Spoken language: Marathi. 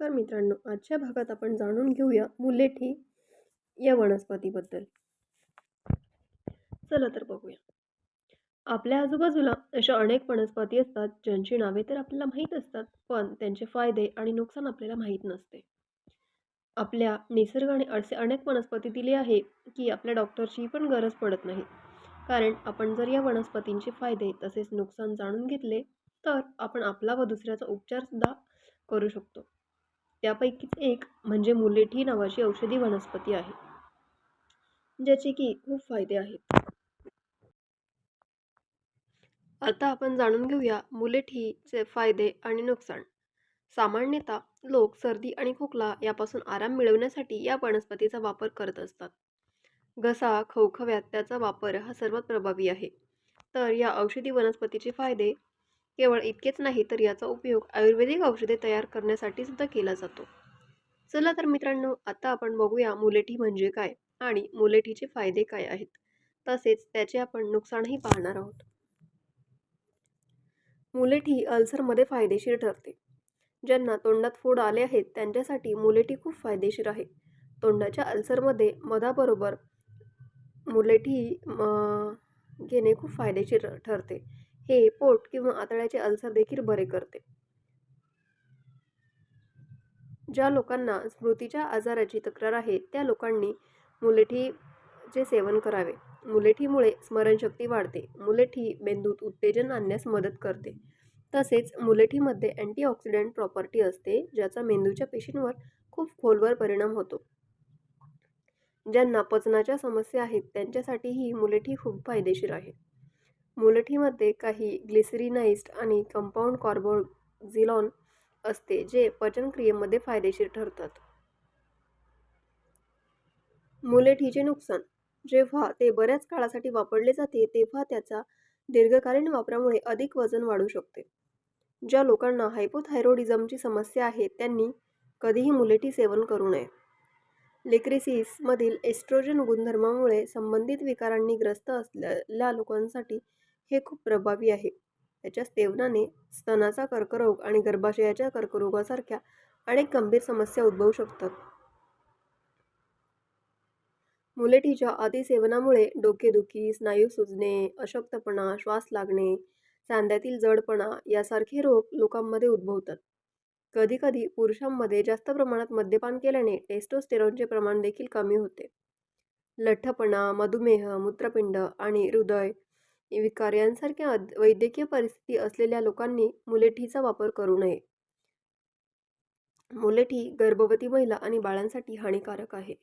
नमस्कार मित्रांनो आजच्या भागात आपण जाणून घेऊया मुलेठी या वनस्पतीबद्दल. चला तर बघूया. आपल्या आजूबाजूला अशा अनेक वनस्पती असतात ज्यांची नावे तर आपल्याला माहीत असतात पण त्यांचे फायदे आणि नुकसान आपल्याला माहीत नसते. आपल्या निसर्गाने असे अनेक वनस्पती दिले आहे की आपल्या डॉक्टरची पण गरज पडत नाही. कारण आपण जर या वनस्पतींचे फायदे तसेच नुकसान जाणून घेतले तर आपण आपला व दुसऱ्याचा उपचारसुद्धा करू शकतो. त्यापैकीच एक म्हणजे मुलेठी नावाची औषधी वनस्पती आहे ज्याचे की खूप फायदे आहेत. आता आपण जाणून घेऊया मुलेठीचे फायदे आणि नुकसान. सामान्यतः लोक सर्दी आणि खोकला यापासून आराम मिळवण्यासाठी या वनस्पतीचा वापर करत असतात. घसा खवखव्यात त्याचा वापर हा सर्वात प्रभावी आहे. तर या औषधी वनस्पतीचे फायदे केवळ इतकेच नाही तर याचा उपयोग आयुर्वेदिक औषधे तयार करण्यासाठी सुद्धा केला जातो. चला तर मित्रांनो आता आपण बघूया मुलेठी म्हणजे काय आणि मुलेठीचे फायदे काय आहेत. तसेच त्याचे आपण नुकसानही पाहणार आहोत. मुलेठी अल्सरमध्ये फायदेशीर ठरते. ज्यांना तोंडात फोड आले आहेत त्यांच्यासाठी मुलेठी खूप फायदेशीर आहे. तोंडाच्या अल्सरमध्ये मधाबरोबर मुलेठी घेणे खूप फायदेशीर ठरते. हे पोट किंवा आतड्याचे अल्सर देखील बरे करते. ज्या लोकांना स्मृतीच्या आजाराची तक्रार आहे त्या लोकांनी मुलेठीचे सेवन करावे. मुलेठीमुळे स्मरणशक्ती वाढते. मुलेठी मेंदूत उत्तेजन आणण्यास मदत करते. तसेच मुलेठीमध्ये अँटीऑक्सिडंट प्रॉपर्टी असते ज्याचा मेंदूच्या पेशींवर खूप खोलवर परिणाम होतो. ज्यांना पचनाच्या समस्या आहेत त्यांच्यासाठीही मुलेठी खूप फायदेशीर आहे. मुलठीमध्ये काही ग्लिसरीनाइज्ड आणि कंपाऊंड कार्बोझिलॉन असते जे पचनक्रियेमध्ये फायदेशीर ठरतात. मुलेठीचे नुकसान. जेव्हा ते बऱ्याच काळासाठी वापरले जाते तेव्हा त्याचा दीर्घकालीन वापरामुळे अधिक वजन वाढू शकते. ज्या लोकांना हायपोथायरॉइडिझमची समस्या आहे त्यांनी कधीही मुलेठी सेवन करू नये. लिक्रिसिसमधील एस्ट्रोजन गुणधर्मामुळे संबंधित विकारांनी ग्रस्त असलेल्या लोकांसाठी हे खूप प्रभावी आहे. त्याच्या सेवनाने स्तनाचा कर्करोग आणि गर्भाशयाच्या कर्करोगासारख्या अनेक गंभीर समस्या उद्भवू शकतात. मुलेठीच्या अतिसेवनामुळे डोकेदुखी स्नायू सुजणे अशक्तपणा श्वास लागणे सांध्यातील जडपणा यासारखे रोग लोकांमध्ये उद्भवतात. कधीकधी पुरुषांमध्ये जास्त प्रमाणात मद्यपान केल्याने टेस्टोस्टेरॉनचे प्रमाण देखील कमी होते. लठ्ठपणा मधुमेह मूत्रपिंड आणि हृदय विकार यांसारख्या वैद्यकीय परिस्थिती असलेल्या लोकांनी मुलेठीचा वापर करू नये. मुलेठी गर्भवती महिला आणि बाळांसाठी हानिकारक आहे.